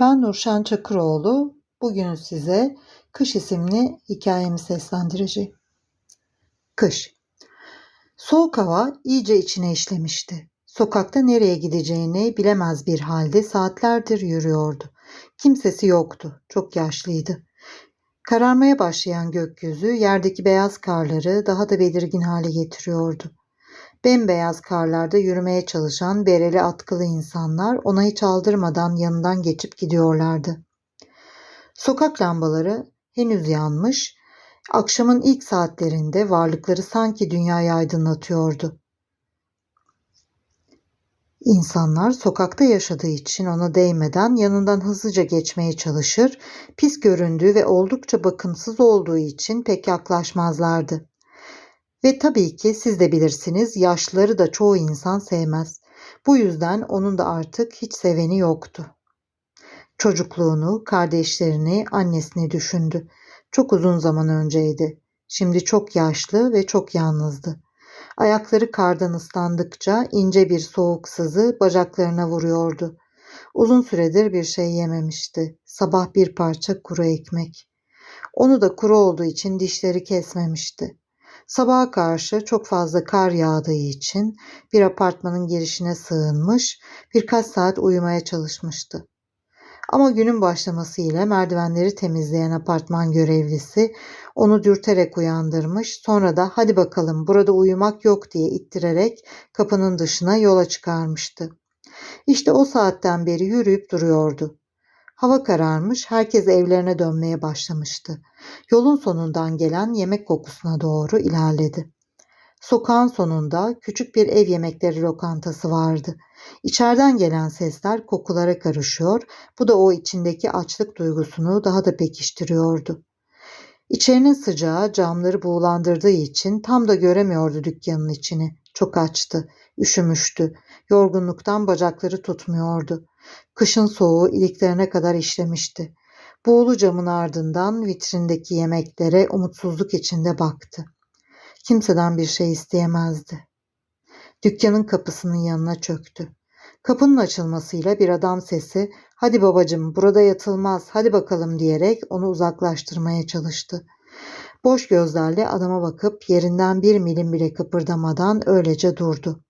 Ben Nurşen Çakıroğlu. Bugün size Kış isimli hikayemi seslendireceğim. Kış. Soğuk hava iyice içine işlemişti. Sokakta nereye gideceğini bilemez bir halde saatlerdir yürüyordu. Kimsesi yoktu. Çok yaşlıydı. Kararmaya başlayan gökyüzü yerdeki beyaz karları daha da belirgin hale getiriyordu. Bembeyaz karlarda yürümeye çalışan bereli atkılı insanlar ona hiç aldırmadan yanından geçip gidiyorlardı. Sokak lambaları henüz yanmış, akşamın ilk saatlerinde varlıkları sanki dünyayı aydınlatıyordu. İnsanlar sokakta yaşadığı için ona değmeden yanından hızlıca geçmeye çalışır, pis göründüğü ve oldukça bakımsız olduğu için pek yaklaşmazlardı. Ve tabii ki siz de bilirsiniz yaşlıları da çoğu insan sevmez. Bu yüzden onun da artık hiç seveni yoktu. Çocukluğunu, kardeşlerini, annesini düşündü. Çok uzun zaman önceydi. Şimdi çok yaşlı ve çok yalnızdı. Ayakları kardan ıslandıkça ince bir soğuk sızı bacaklarına vuruyordu. Uzun süredir bir şey yememişti. Sabah bir parça kuru ekmek. Onu da kuru olduğu için dişleri kesmemişti. Sabaha karşı çok fazla kar yağdığı için bir apartmanın girişine sığınmış, birkaç saat uyumaya çalışmıştı. Ama günün başlamasıyla merdivenleri temizleyen apartman görevlisi onu dürterek uyandırmış, sonra da hadi bakalım burada uyumak yok diye ittirerek kapının dışına yola çıkarmıştı. İşte o saatten beri yürüyüp duruyordu. Hava kararmış, herkes evlerine dönmeye başlamıştı. Yolun sonundan gelen yemek kokusuna doğru ilerledi. Sokağın sonunda küçük bir ev yemekleri lokantası vardı. İçeriden gelen sesler kokulara karışıyor, bu da o içindeki açlık duygusunu daha da pekiştiriyordu. İçerinin sıcağı camları buğulandırdığı için tam da göremiyordu dükkanın içini. Çok açtı, üşümüştü. Yorgunluktan bacakları tutmuyordu. Kışın soğuğu iliklerine kadar işlemişti. Buğulu camın ardından vitrindeki yemeklere umutsuzluk içinde baktı. Kimseden bir şey isteyemezdi. Dükkanın kapısının yanına çöktü. Kapının açılmasıyla bir adam sesi "Hadi babacım, burada yatılmaz. Hadi bakalım." diyerek onu uzaklaştırmaya çalıştı. Boş gözlerle adama bakıp yerinden bir milim bile kıpırdamadan öylece durdu.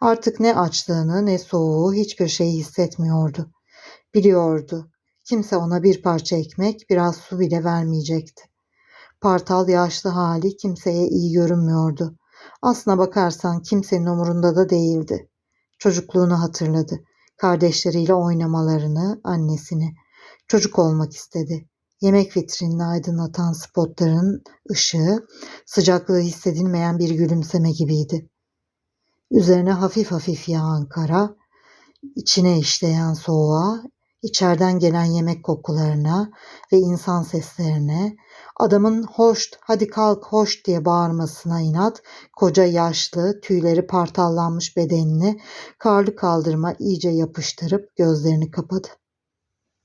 Artık ne açlığını ne soğuğu hiçbir şey hissetmiyordu. Biliyordu. Kimse ona bir parça ekmek, biraz su bile vermeyecekti. Partal yaşlı hali kimseye iyi görünmüyordu. Aslına bakarsan kimsenin umurunda da değildi. Çocukluğunu hatırladı. Kardeşleriyle oynamalarını, annesini. Çocuk olmak istedi. Yemek vitrinini aydınlatan spotların ışığı, sıcaklığı hissedilmeyen bir gülümseme gibiydi. Üzerine hafif hafif yağan kara, içine işleyen soğuğa, içeriden gelen yemek kokularına ve insan seslerine, adamın hoş, hadi kalk hoş diye bağırmasına inat, koca yaşlı, tüyleri partallanmış bedenini karlı kaldırma iyice yapıştırıp gözlerini kapadı.